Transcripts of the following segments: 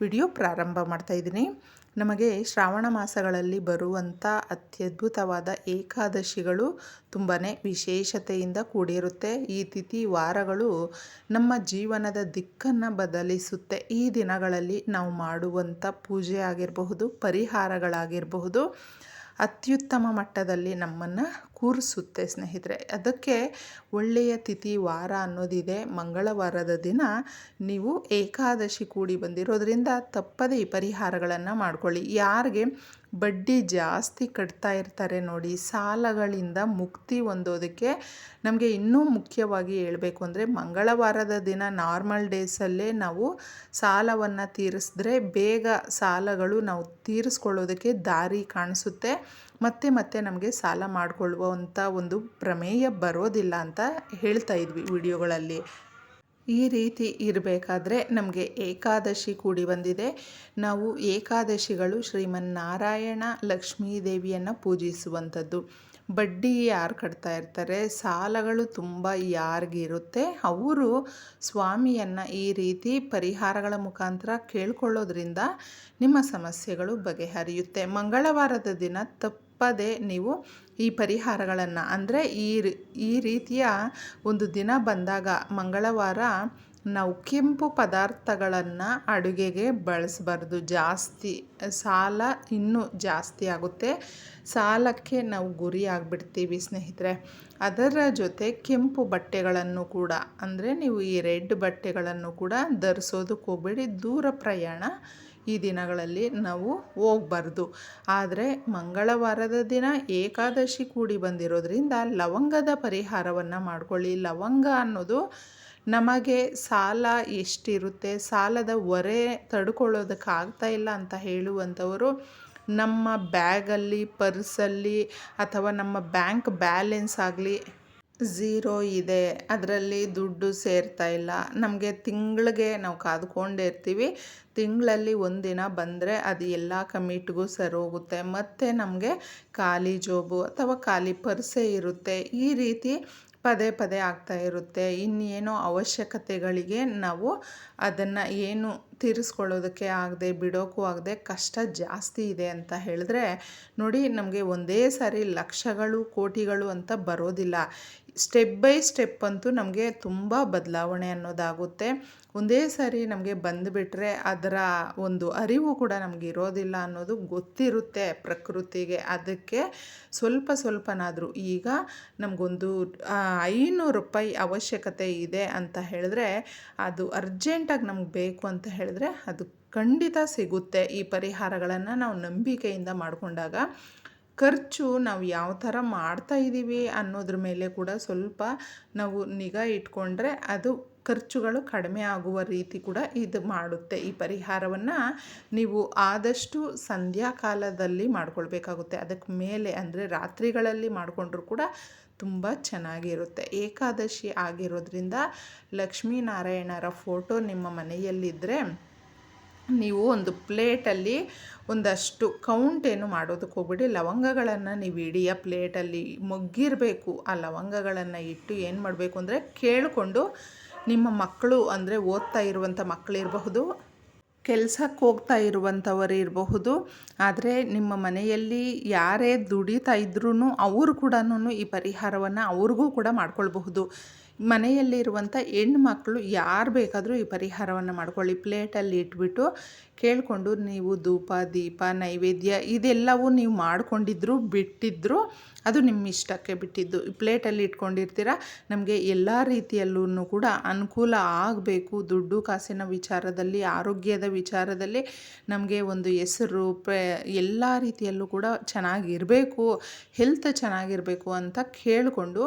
Video ಪ್ರಾರಂಭ ಮಾಡ್ತಾ ಇದ್ದೀನಿ. ನಮಗೆ ಶ್ರಾವಣ ಮಾಸಗಳಲ್ಲಿ ಬರುವಂಥ ಅತ್ಯದ್ಭುತವಾದ ಏಕಾದಶಿಗಳು ತುಂಬಾ ವಿಶೇಷತೆಯಿಂದ ಕೂಡಿರುತ್ತೆ. ಈ ತಿಥಿ ವಾರಗಳು ನಮ್ಮ ಜೀವನದ ದಿಕ್ಕನ್ನು ಬದಲಿಸುತ್ತೆ. ಈ ದಿನಗಳಲ್ಲಿ ನಾವು ಮಾಡುವಂಥ ಪೂಜೆ ಆಗಿರಬಹುದು, ಪರಿಹಾರಗಳಾಗಿರಬಹುದು, ಅತ್ಯುತ್ತಮ ಮಟ್ಟದಲ್ಲಿ ನಮ್ಮನ್ನು ಕೂರಿಸುತ್ತೆ ಸ್ನೇಹಿತರೆ. ಅದಕ್ಕೆ ಒಳ್ಳೆಯ ತಿಥಿ ವಾರ ಅನ್ನೋದಿದೆ. ಮಂಗಳವಾರದ ದಿನ ನೀವು ಏಕಾದಶಿ ಕೂಡಿ ಬಂದಿರೋದ್ರಿಂದ ತಪ್ಪದೇ ಪರಿಹಾರಗಳನ್ನು ಮಾಡ್ಕೊಳ್ಳಿ. ಯಾರಿಗೆ ಬಡ್ಡಿ ಜಾಸ್ತಿ ಕಟ್ತಾ ಇರ್ತಾರೆ ನೋಡಿ, ಸಾಲಗಳಿಂದ ಮುಕ್ತಿ ಹೊಂದೋದಕ್ಕೆ ನಮಗೆ ಇನ್ನೂ ಮುಖ್ಯವಾಗಿ ಹೇಳಬೇಕು ಅಂದರೆ ಮಂಗಳವಾರದ ದಿನ ನಾರ್ಮಲ್ ಡೇಸಲ್ಲೇ ನಾವು ಸಾಲವನ್ನು ತೀರಿಸಿದ್ರೆ ಬೇಗ ಸಾಲಗಳು ನಾವು ತೀರಿಸ್ಕೊಳ್ಳೋದಕ್ಕೆ ದಾರಿ ಕಾಣಿಸುತ್ತೆ. ಮತ್ತೆ ಮತ್ತೆ ನಮಗೆ ಸಾಲ ಮಾಡಿಕೊಳ್ಳುವಂಥ ಒಂದು ಪ್ರಮೇಯ ಬರೋದಿಲ್ಲ ಅಂತ ಹೇಳ್ತಾ ಇದ್ವಿ ವಿಡಿಯೋಗಳಲ್ಲಿ. ಈ ರೀತಿ ಇರಬೇಕಾದ್ರೆ ನಮಗೆ ಏಕಾದಶಿ ಕೂಡಿ ಬಂದಿದೆ. ನಾವು ಏಕಾದಶಿಗಳು ಶ್ರೀಮನ್ನಾರಾಯಣ ಲಕ್ಷ್ಮೀ ದೇವಿಯನ್ನು ಪೂಜಿಸುವಂಥದ್ದು. ಬಡ್ಡಿ ಯಾರು ಕಟ್ತಾ ಇರ್ತಾರೆ, ಸಾಲಗಳು ತುಂಬ ಯಾರಿಗಿರುತ್ತೆ, ಅವರು ಸ್ವಾಮಿಯನ್ನು ಈ ರೀತಿ ಪರಿಹಾರಗಳ ಮುಖಾಂತರ ಕೇಳ್ಕೊಳ್ಳೋದ್ರಿಂದ ನಿಮ್ಮ ಸಮಸ್ಯೆಗಳು ಬಗೆಹರಿಯುತ್ತೆ. ಮಂಗಳವಾರದ ದಿನ ತಪ್ಪದೆ ನೀವು ಈ ಪರಿಹಾರಗಳನ್ನು, ಅಂದರೆ ಈ ಈ ರೀತಿಯ ಒಂದು ದಿನ ಬಂದಾಗ ಮಂಗಳವಾರ ನಾವು ಕೆಂಪು ಪದಾರ್ಥಗಳನ್ನು ಅಡುಗೆಗೆ ಬಳಸಬಾರ್ದು. ಜಾಸ್ತಿ, ಸಾಲ ಇನ್ನೂ ಜಾಸ್ತಿ ಆಗುತ್ತೆ. ಸಾಲಕ್ಕೆ ನಾವು ಗುರಿ ಆಗಿಬಿಡ್ತೀವಿ ಸ್ನೇಹಿತರೆ. ಅದರ ಜೊತೆ ಕೆಂಪು ಬಟ್ಟೆಗಳನ್ನು ಕೂಡ, ಅಂದರೆ ನೀವು ಈ ರೆಡ್ ಬಟ್ಟೆಗಳನ್ನು ಕೂಡ ಧರಿಸೋದಕ್ಕೆ ಹೋಗಬೇಡಿ ದೂರ ಪ್ರಯಾಣ ಈ ದಿನಗಳಲ್ಲಿ ನಾವು ಹೋಗ್ಬಾರ್ದು. ಆದರೆ ಮಂಗಳವಾರದ ದಿನ ಏಕಾದಶಿ ಕೂಡಿ ಬಂದಿರೋದ್ರಿಂದ ಲವಂಗದ ಪರಿಹಾರವನ್ನು ಮಾಡ್ಕೊಳ್ಳಿ. ಲವಂಗ ಅನ್ನೋದು ನಮಗೆ ಸಾಲ ಎಷ್ಟಿರುತ್ತೆ? ಸಾಲದ ಹೊರೆ ತಡ್ಕೊಳ್ಳೋದಕ್ಕಾಗ್ತಾ ಇಲ್ಲ ಅಂತ ಹೇಳುವಂಥವರು ನಮ್ಮ ಬ್ಯಾಗಲ್ಲಿ, ಪರ್ಸಲ್ಲಿ ಅಥವಾ ನಮ್ಮ ಬ್ಯಾಂಕ್ ಬ್ಯಾಲೆನ್ಸ್ ಆಗಲಿ ಝೀರೋ ಇದೆ. ಅದರಲ್ಲಿ ದುಡ್ಡು ಸೇರ್ತಾ ಇಲ್ಲ. ನಮಗೆ ತಿಂಗಳಿಗೆ ನಾವು ಕಾದ್ಕೊಂಡೇ ಇರ್ತೀವಿ. ತಿಂಗಳಲ್ಲಿ ಒಂದಿನ ಬಂದರೆ ಅದು ಎಲ್ಲ ಕಮಿಟ್ಗೂ ಸರಿ ಹೋಗುತ್ತೆ ಮತ್ತು ನಮಗೆ ಖಾಲಿ ಜೋಬು ಅಥವಾ ಖಾಲಿ ಪರ್ಸೆ ಇರುತ್ತೆ. ಈ ರೀತಿ ಪದೇ ಪದೇ ಆಗ್ತಾ ಇರುತ್ತೆ. ಇನ್ನೇನೋ ಅವಶ್ಯಕತೆಗಳಿಗೆ ನಾವು ಅದನ್ನು ಏನು ತೀರಿಸ್ಕೊಳ್ಳೋದಕ್ಕೆ ಆಗದೆ ಬಿಡೋಕ್ಕೂ ಆಗದೆ ಕಷ್ಟ ಜಾಸ್ತಿ ಇದೆ ಅಂತ ಹೇಳಿದ್ರೆ, ನೋಡಿ ನಮಗೆ ಒಂದೇ ಸಾರಿ ಲಕ್ಷಗಳು, ಕೋಟಿಗಳು ಅಂತ ಬರೋದಿಲ್ಲ. ಸ್ಟೆಪ್ ಬೈ ಸ್ಟೆಪ್ ಅಂತೂ ನಮಗೆ ತುಂಬ ಬದಲಾವಣೆ ಅನ್ನೋದಾಗುತ್ತೆ. ಒಂದೇ ಸಾರಿ ನಮಗೆ ಬಂದುಬಿಟ್ರೆ ಅದರ ಒಂದು ಅರಿವು ಕೂಡ ನಮಗೆ ಇರೋದಿಲ್ಲ ಅನ್ನೋದು ಗೊತ್ತಿರುತ್ತೆ ಪ್ರಕೃತಿಗೆ. ಅದಕ್ಕೆ ಸ್ವಲ್ಪ ಸ್ವಲ್ಪನಾದರೂ ಈಗ ನಮಗೊಂದು ಐನೂರು ರೂಪಾಯಿ ಅವಶ್ಯಕತೆ ಇದೆ ಅಂತ ಹೇಳಿದ್ರೆ ಅದು ಅರ್ಜೆಂಟಾಗಿ ನಮ್ಗೆ ಬೇಕು ಅಂತ ಹೇಳಿದ್ರೆ ಅದು ಖಂಡಿತ ಸಿಗುತ್ತೆ. ಈ ಪರಿಹಾರಗಳನ್ನು ನಾವು ನಂಬಿಕೆಯಿಂದ ಮಾಡಿಕೊಂಡಾಗ ಖರ್ಚು ನಾವು ಯಾವ ಥರ ಮಾಡ್ತಾ ಇದ್ದೀವಿ ಅನ್ನೋದ್ರ ಮೇಲೆ ಕೂಡ ಸ್ವಲ್ಪ ನಾವು ನಿಗಾ ಇಟ್ಕೊಂಡ್ರೆ ಅದು ಖರ್ಚುಗಳು ಕಡಿಮೆ ಆಗುವ ರೀತಿ ಕೂಡ ಇದು ಮಾಡುತ್ತೆ. ಈ ಪರಿಹಾರವನ್ನು ನೀವು ಆದಷ್ಟು ಸಂಧ್ಯಾಕಾಲದಲ್ಲಿ ಮಾಡ್ಕೊಳ್ಬೇಕಾಗುತ್ತೆ. ಅದಕ್ಕೆ ಮೇಲೆ ಅಂದರೆ ರಾತ್ರಿಗಳಲ್ಲಿ ಮಾಡಿಕೊಂಡ್ರೂ ಕೂಡ ತುಂಬ ಚೆನ್ನಾಗಿರುತ್ತೆ. ಏಕಾದಶಿ ಆಗಿರೋದ್ರಿಂದ ಲಕ್ಷ್ಮೀನಾರಾಯಣರ ಫೋಟೋ ನಿಮ್ಮ ಮನೆಯಲ್ಲಿದ್ದರೆ ನೀವು ಒಂದು ಪ್ಲೇಟಲ್ಲಿ ಒಂದಷ್ಟು ಕೌಂಟ್ ಏನು ಮಾಡೋದಕ್ಕೆ ಹೋಗ್ಬಿಡಿ. ಲವಂಗಗಳನ್ನು ನೀವು ಇಡೀ ಪ್ಲೇಟಲ್ಲಿ ಮುಗ್ಗಿರಬೇಕು. ಆ ಲವಂಗಗಳನ್ನು ಇಟ್ಟು ಏನು ಮಾಡಬೇಕು ಅಂದರೆ ಕೇಳಿಕೊಂಡು ನಿಮ್ಮ ಮಕ್ಕಳು ಅಂದರೆ ಓದ್ತಾ ಇರುವಂಥ ಮಕ್ಕಳಿರಬಹುದು ಕೆಲಸಕ್ಕೆ ಹೋಗ್ತಾ ಇರುವಂಥವರು ಇರಬಹುದು. ಆದರೆ ನಿಮ್ಮ ಮನೆಯಲ್ಲಿ ಯಾರೇ ದುಡಿತಾ ಇದ್ರೂ ಅವರು ಕೂಡ ಈ ಪರಿಹಾರವನ್ನು ಅವ್ರಿಗೂ ಕೂಡ ಮಾಡ್ಕೊಳ್ಬಹುದು. ಮನೆಯಲ್ಲಿರುವಂಥ ಹೆಣ್ಮಕ್ಳು ಯಾರು ಬೇಕಾದರೂ ಈ ಪರಿಹಾರವನ್ನು ಮಾಡ್ಕೊಳ್ಳಿ. ಪ್ಲೇಟಲ್ಲಿ ಇಟ್ಬಿಟ್ಟು ಕೇಳಿಕೊಂಡು ನೀವು ಧೂಪ, ದೀಪ, ನೈವೇದ್ಯ ಇದೆಲ್ಲವೂ ನೀವು ಮಾಡ್ಕೊಂಡಿದ್ರು ಬಿಟ್ಟಿದ್ರು ಅದು ನಿಮ್ಮ ಇಷ್ಟಕ್ಕೆ ಬಿಟ್ಟಿದ್ದು. ಪ್ಲೇಟಲ್ಲಿ ಇಟ್ಕೊಂಡಿರ್ತೀರ? ನಮಗೆ ಎಲ್ಲ ರೀತಿಯಲ್ಲೂ ಕೂಡ ಅನುಕೂಲ ಆಗಬೇಕು. ದುಡ್ಡು ಕಾಸಿನ ವಿಚಾರದಲ್ಲಿ, ಆರೋಗ್ಯದ ವಿಚಾರದಲ್ಲಿ ನಮಗೆ ಒಂದು ಹೆಸರು, ಪೆ, ಎಲ್ಲ ರೀತಿಯಲ್ಲೂ ಕೂಡ ಚೆನ್ನಾಗಿರಬೇಕು. ಹೆಲ್ತ್ ಚೆನ್ನಾಗಿರಬೇಕು ಅಂತ ಕೇಳಿಕೊಂಡು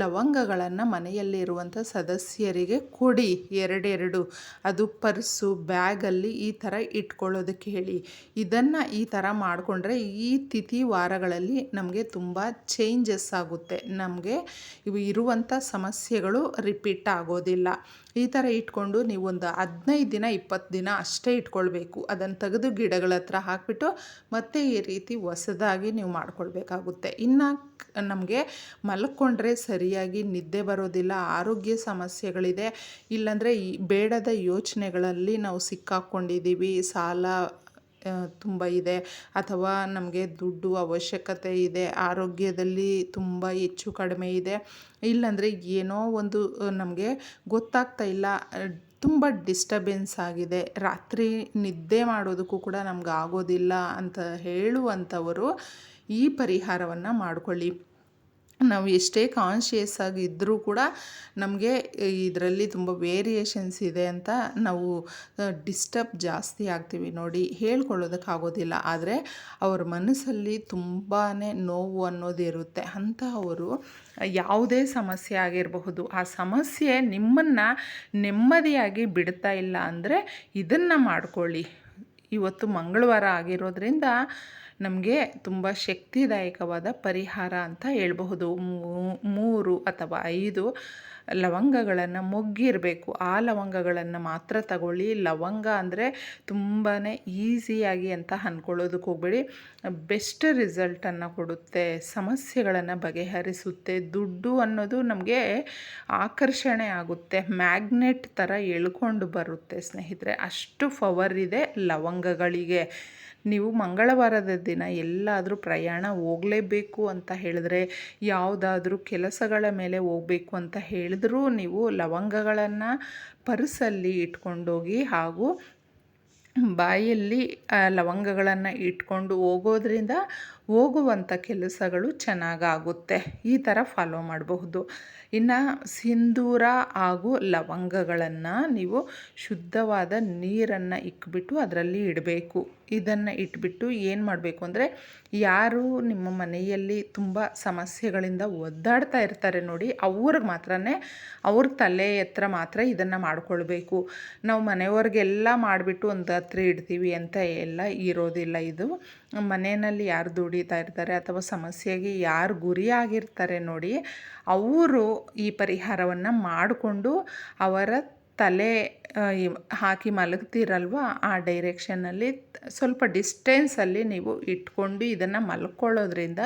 ಲವಂಗಗಳನ್ನು ಮನೆಯಲ್ಲಿರುವಂಥ ಸದಸ್ಯರಿಗೆ ಕೊಡಿ, ಎರಡೆರಡು. ಅದು ಪರ್ಸು, ಬ್ಯಾಗಲ್ಲಿ ಈ ಥರ ಇಟ್ಕೊಳ್ಳೋದಕ್ಕೆ ಹೇಳಿ. ಇದನ್ನು ಈ ಥರ ಮಾಡಿಕೊಂಡ್ರೆ ಈ ತಿಥಿ ವಾರಗಳಲ್ಲಿ ನಮಗೆ ತುಂಬ ಚೇಂಜಸ್ ಆಗುತ್ತೆ. ನಮಗೆ ಇವು ಇರುವಂಥ ಸಮಸ್ಯೆಗಳು ರಿಪೀಟ್ ಆಗೋದಿಲ್ಲ. ಈ ಥರ ಇಟ್ಕೊಂಡು ನೀವು ಒಂದು ಹದಿನೈದು ದಿನ, ಇಪ್ಪತ್ತು ದಿನ ಅಷ್ಟೇ ಇಟ್ಕೊಳ್ಬೇಕು. ಅದನ್ನು ತೆಗೆದು ಗಿಡಗಳ ಹತ್ರ ಹಾಕಿಬಿಟ್ಟು ಮತ್ತೆ ಈ ರೀತಿ ಹೊಸದಾಗಿ ನೀವು ಮಾಡ್ಕೊಳ್ಬೇಕಾಗುತ್ತೆ. ಇನ್ನು ನಮಗೆ ಮಲ್ಕೊಂಡ್ರೆ ಸರಿಯಾಗಿ ನಿದ್ದೆ ಬರೋದಿಲ್ಲ, ಆರೋಗ್ಯ ಸಮಸ್ಯೆಗಳಿದೆ. ಇಲ್ಲಾಂದರೆ ಈ ಬೇಡದ ಯೋಚನೆಗಳಲ್ಲಿ ನಾವು ಸಿಕ್ಕಾಕ್ಕೊಂಡಿದ್ದೀವಿ ಸಾಲ ತುಂಬ ಇದೆ. ಅಥವಾ ನಮಗೆ ದುಡ್ಡು ಅವಶ್ಯಕತೆ ಇದೆ. ಆರೋಗ್ಯದಲ್ಲಿ ತುಂಬ ಹೆಚ್ಚು ಕಡಿಮೆ ಇದೆ. ಇಲ್ಲಾಂದರೆ ಏನೋ ಒಂದು ನಮಗೆ ಗೊತ್ತಾಗ್ತಾ ಇಲ್ಲ. ತುಂಬ ಡಿಸ್ಟರ್ಬೆನ್ಸ್ ಆಗಿದೆ. ರಾತ್ರಿ ನಿದ್ದೆ ಮಾಡೋದಕ್ಕೂ ಕೂಡ ನಮ್ಗೆ ಆಗೋದಿಲ್ಲ ಅಂತ ಹೇಳುವಂಥವರು ಈ ಪರಿಹಾರವನ್ನು ಮಾಡಿಕೊಳ್ಳಿ. ನಾವು ಎಷ್ಟೇ ಕಾನ್ಷಿಯಸ್ ಆಗಿ ಇದ್ದರೂ ಕೂಡ ನಮಗೆ ಇದರಲ್ಲಿ ತುಂಬ ವೇರಿಯೇಷನ್ಸ್ ಇದೆ ಅಂತ ನಾವು ಡಿಸ್ಟರ್ಬ್ ಜಾಸ್ತಿ ಆಗ್ತೀವಿ ನೋಡಿ. ಹೇಳ್ಕೊಳ್ಳೋದಕ್ಕಾಗೋದಿಲ್ಲ. ಆದರೆ ಅವ್ರ ಮನಸ್ಸಲ್ಲಿ ತುಂಬಾ ನೋವು ಅನ್ನೋದಿರುತ್ತೆ ಅಂತಹವರು ಯಾವುದೇ ಸಮಸ್ಯೆ ಆಗಿರಬಹುದು. ಆ ಸಮಸ್ಯೆ ನಿಮ್ಮನ್ನು ನೆಮ್ಮದಿಯಾಗಿ ಬಿಡ್ತಾ ಇಲ್ಲ ಅಂದರೆ ಇದನ್ನು ಮಾಡ್ಕೊಳ್ಳಿ. ಇವತ್ತು ಮಂಗಳವಾರ ಆಗಿರೋದ್ರಿಂದ ನಮಗೆ ತುಂಬ ಶಕ್ತಿದಾಯಕವಾದ ಪರಿಹಾರ ಅಂತ ಹೇಳ್ಬಹುದು. ಮೂರು ಅಥವಾ ಐದು ಲವಂಗಗಳನ್ನು ಮೊಗ್ಗಿರಬೇಕು. ಆ ಲವಂಗಗಳನ್ನು ಮಾತ್ರ ತಗೊಳ್ಳಿ. ಲವಂಗ ಅಂದರೆ ತುಂಬಾ ಈಸಿಯಾಗಿ ಅಂತ ಅಂದ್ಕೊಳ್ಳೋದಕ್ಕೆ ಹೋಗಬೇಡಿ. ಬೆಸ್ಟ್ ರಿಸಲ್ಟನ್ನು ಕೊಡುತ್ತೆ, ಸಮಸ್ಯೆಗಳನ್ನು ಬಗೆಹರಿಸುತ್ತೆ, ದುಡ್ಡು ಅನ್ನೋದು ನಮಗೆ ಆಕರ್ಷಣೆ ಆಗುತ್ತೆ, ಮ್ಯಾಗ್ನೆಟ್ ಥರ ಎಳ್ಕೊಂಡು ಬರುತ್ತೆ ಸ್ನೇಹಿತರೆ. ಅಷ್ಟು ಪವರ್ ಇದೆ ಲವಂಗಗಳಿಗೆ. ನೀವು ಮಂಗಳವಾರದ ದಿನ ಎಲ್ಲಾದರೂ ಪ್ರಯಾಣ ಹೋಗಲೇಬೇಕು ಅಂತ ಹೇಳಿದ್ರೆ, ಯಾವುದಾದ್ರೂ ಕೆಲಸಗಳ ಮೇಲೆ ಹೋಗಬೇಕು ಅಂತ ಹೇಳಿದ್ರೂ ನೀವು ಲವಂಗಗಳನ್ನು ಪರ್ಸಲ್ಲಿ ಇಟ್ಕೊಂಡೋಗಿ ಹಾಗೂ ಬಾಯಲ್ಲಿ ಲವಂಗಗಳನ್ನು ಇಟ್ಕೊಂಡು ಹೋಗೋದ್ರಿಂದ ಹೋಗುವಂಥ ಕೆಲಸಗಳು ಚೆನ್ನಾಗಾಗುತ್ತೆ. ಈ ಥರ ಫಾಲೋ ಮಾಡಬಹುದು. ಇನ್ನು ಸಿಂಧೂರ ಹಾಗೂ ಲವಂಗಗಳನ್ನು ನೀವು ಶುದ್ಧವಾದ ನೀರನ್ನು ಇಕ್ಬಿಟ್ಟು ಅದರಲ್ಲಿ ಇಡಬೇಕು. ಇದನ್ನು ಇಟ್ಬಿಟ್ಟು ಏನು ಮಾಡಬೇಕು ಅಂದರೆ, ಯಾರು ನಿಮ್ಮ ಮನೆಯಲ್ಲಿ ತುಂಬ ಸಮಸ್ಯೆಗಳಿಂದ ಒದ್ದಾಡ್ತಾ ಇರ್ತಾರೆ ನೋಡಿ, ಅವ್ರಿಗೆ ಮಾತ್ರ ಅವ್ರ ತಲೆ ಎತ್ತರ ಮಾತ್ರ ಇದನ್ನು ಮಾಡಿಕೊಳ್ಬೇಕು. ನಾವು ಮನೆಯವ್ರಿಗೆಲ್ಲ ಮಾಡಿಬಿಟ್ಟು ಒಂದು ಹತ್ರ ಇಡ್ತೀವಿ ಅಂತ ಎಲ್ಲ ಇರೋದಿಲ್ಲ ಇದು. ಮನೆಯಲ್ಲಿ ಯಾರು ದುಡಿತಾ ಇರ್ತಾರೆ ಅಥವಾ ಸಮಸ್ಯೆಗೆ ಯಾರು ಗುರಿಯಾಗಿರ್ತಾರೆ ನೋಡಿ, ಅವರು ಈ ಪರಿಹಾರವನ್ನು ಮಾಡಿಕೊಂಡು ಅವರ ತಲೆ ಹಾಕಿ ಮಲಗ್ತೀರಲ್ವ, ಆ ಡೈರೆಕ್ಷನಲ್ಲಿ ಸ್ವಲ್ಪ ಡಿಸ್ಟೆನ್ಸಲ್ಲಿ ನೀವು ಇಟ್ಕೊಂಡು ಇದನ್ನು ಮಲ್ಕೊಳ್ಳೋದ್ರಿಂದ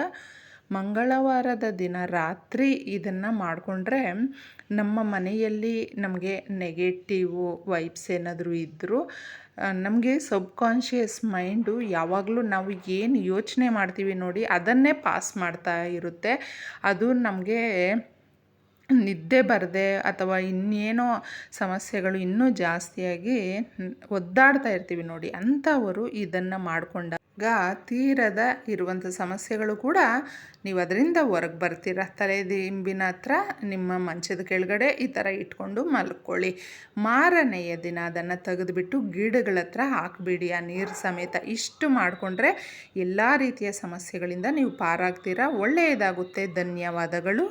ಮಂಗಳವಾರದ ದಿನ ರಾತ್ರಿ ಇದನ್ನು ಮಾಡಿಕೊಂಡ್ರೆ ನಮ್ಮ ಮನೆಯಲ್ಲಿ ನಮಗೆ ನೆಗೆಟಿವು ವೈಬ್ಸ್ ಏನಾದರೂ ಇದ್ದರೂ ನಮಗೆ ಸಬ್ಕಾನ್ಷಿಯಸ್ ಮೈಂಡು ಯಾವಾಗಲೂ ನಾವು ಏನು ಯೋಚನೆ ಮಾಡ್ತೀವಿ ನೋಡಿ ಅದನ್ನೇ ಪಾಸ್ ಮಾಡ್ತಾ ಇರುತ್ತೆ. ಅದು ನಮಗೆ ನಿದ್ದೆ ಬರದೆ ಅಥವಾ ಇನ್ನೇನೋ ಸಮಸ್ಯೆಗಳು ಇನ್ನೂ ಜಾಸ್ತಿಯಾಗಿ ಒದ್ದಾಡ್ತಾ ಇರ್ತೀವಿ ನೋಡಿ ಅಂಥವರು ಇದನ್ನು ಮಾಡಿಕೊಂಡಾಗ ತೀರದ ಇರುವಂಥ ಸಮಸ್ಯೆಗಳು ಕೂಡ ನೀವು ಅದರಿಂದ ಹೊರಗೆ ಬರ್ತೀರ. ತಲೆ ದಿಂಬಿನ ಹತ್ರ ನಿಮ್ಮ ಮಂಚದ ಕೆಳಗಡೆ ಈ ಥರ ಇಟ್ಕೊಂಡು ಮಲ್ಕೊಳ್ಳಿ. ಮಾರನೆಯ ದಿನ ಅದನ್ನು ತೆಗೆದುಬಿಟ್ಟು ಗಿಡಗಳ ಹತ್ರ ಹಾಕಿಬಿಡಿ. ಆ ನೀರು ಸಮೇತ ಇಷ್ಟು ಮಾಡಿಕೊಂಡ್ರೆ ಎಲ್ಲ ರೀತಿಯ ಸಮಸ್ಯೆಗಳಿಂದ ನೀವು ಪಾರಾಗ್ತೀರಾ. ಒಳ್ಳೆಯದಾಗುತ್ತೆ. ಧನ್ಯವಾದಗಳು.